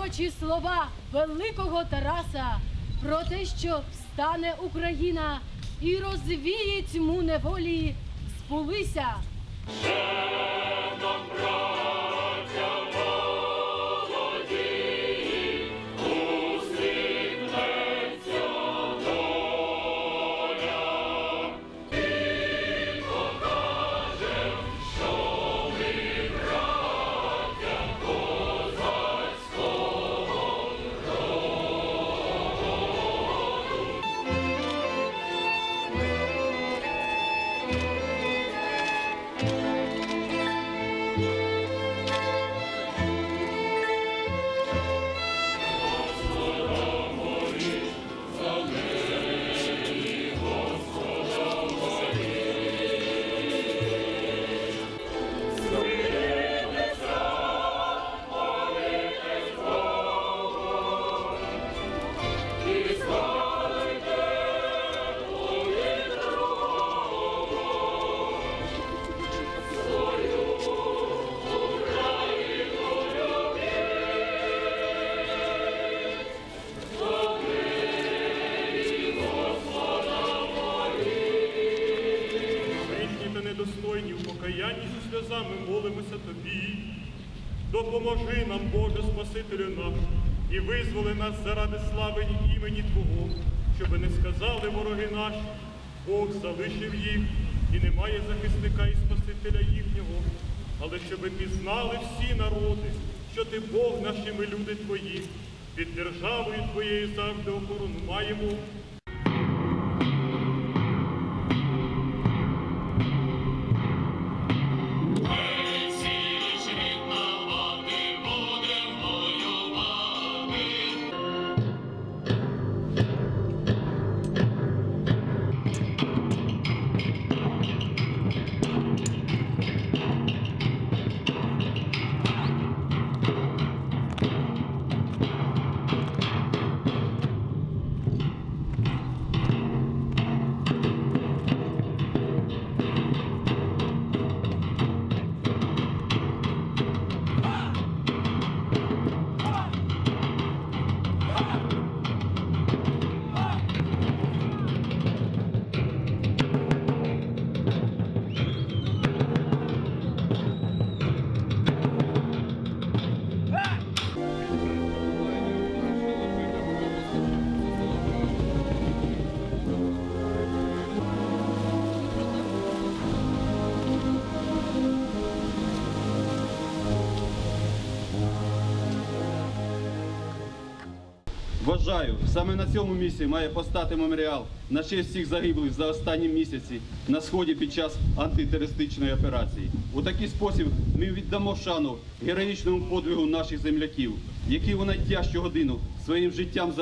пророчі слова великого Тараса про те, що встане Україна і розвіє тьму неволі, збулися. Сльозами молимося тобі. Допоможи нам, Боже Спасителю наш, і визволи нас заради слави імені Твого, щоби не сказали вороги наші, Бог залишив їх, і немає захисника і Спасителя їхнього, але щоби пізнали всі народи, що ти Бог наш і ми люди Твої, під державою Твоєю завжди охорону маємо. Вважаю, саме на цьому місці має постати меморіал на честь всіх загиблих за останні місяці на сході під час антитерористичної операції. У такий спосіб ми віддамо шану героїчному подвигу наших земляків, які у найтяжчу годину своїм життям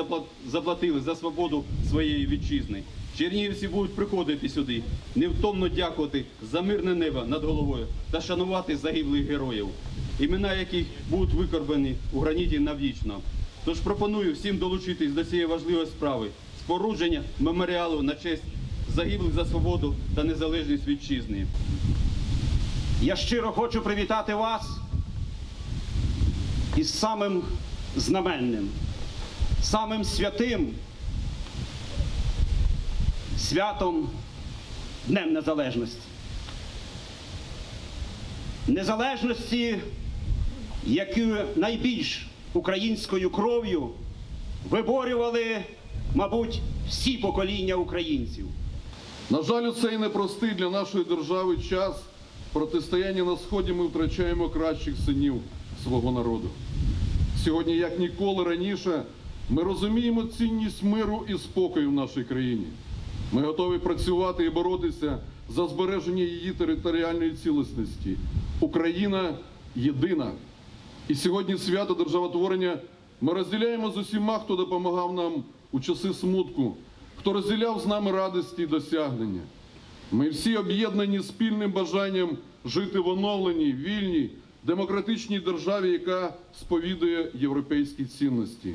заплатили за свободу своєї вітчизни. Чернігівці будуть приходити сюди, невтомно дякувати за мирне небо над головою та шанувати загиблих героїв, імена яких будуть викорбані у граніті навічно. Тож пропоную всім долучитись до цієї важливої справи спорудження меморіалу на честь загиблих за свободу та незалежність вітчизни. Я щиро хочу привітати вас із самим знаменним, самим святим святом Днем Незалежності. Незалежності, яку найбільш українською кров'ю виборювали, мабуть, всі покоління українців. На жаль, у цей непростий для нашої держави час протистояння на сході ми втрачаємо кращих синів свого народу. Сьогодні, як ніколи раніше, ми розуміємо цінність миру і спокою в нашій країні. Ми готові працювати і боротися за збереження її територіальної цілісності. Україна єдина. І сьогодні свято державотворення ми розділяємо з усіма, хто допомагав нам у часи смутку, хто розділяв з нами радості і досягнення. Ми всі об'єднані спільним бажанням жити в оновленій, вільній, демократичній державі, яка сповідує європейські цінності.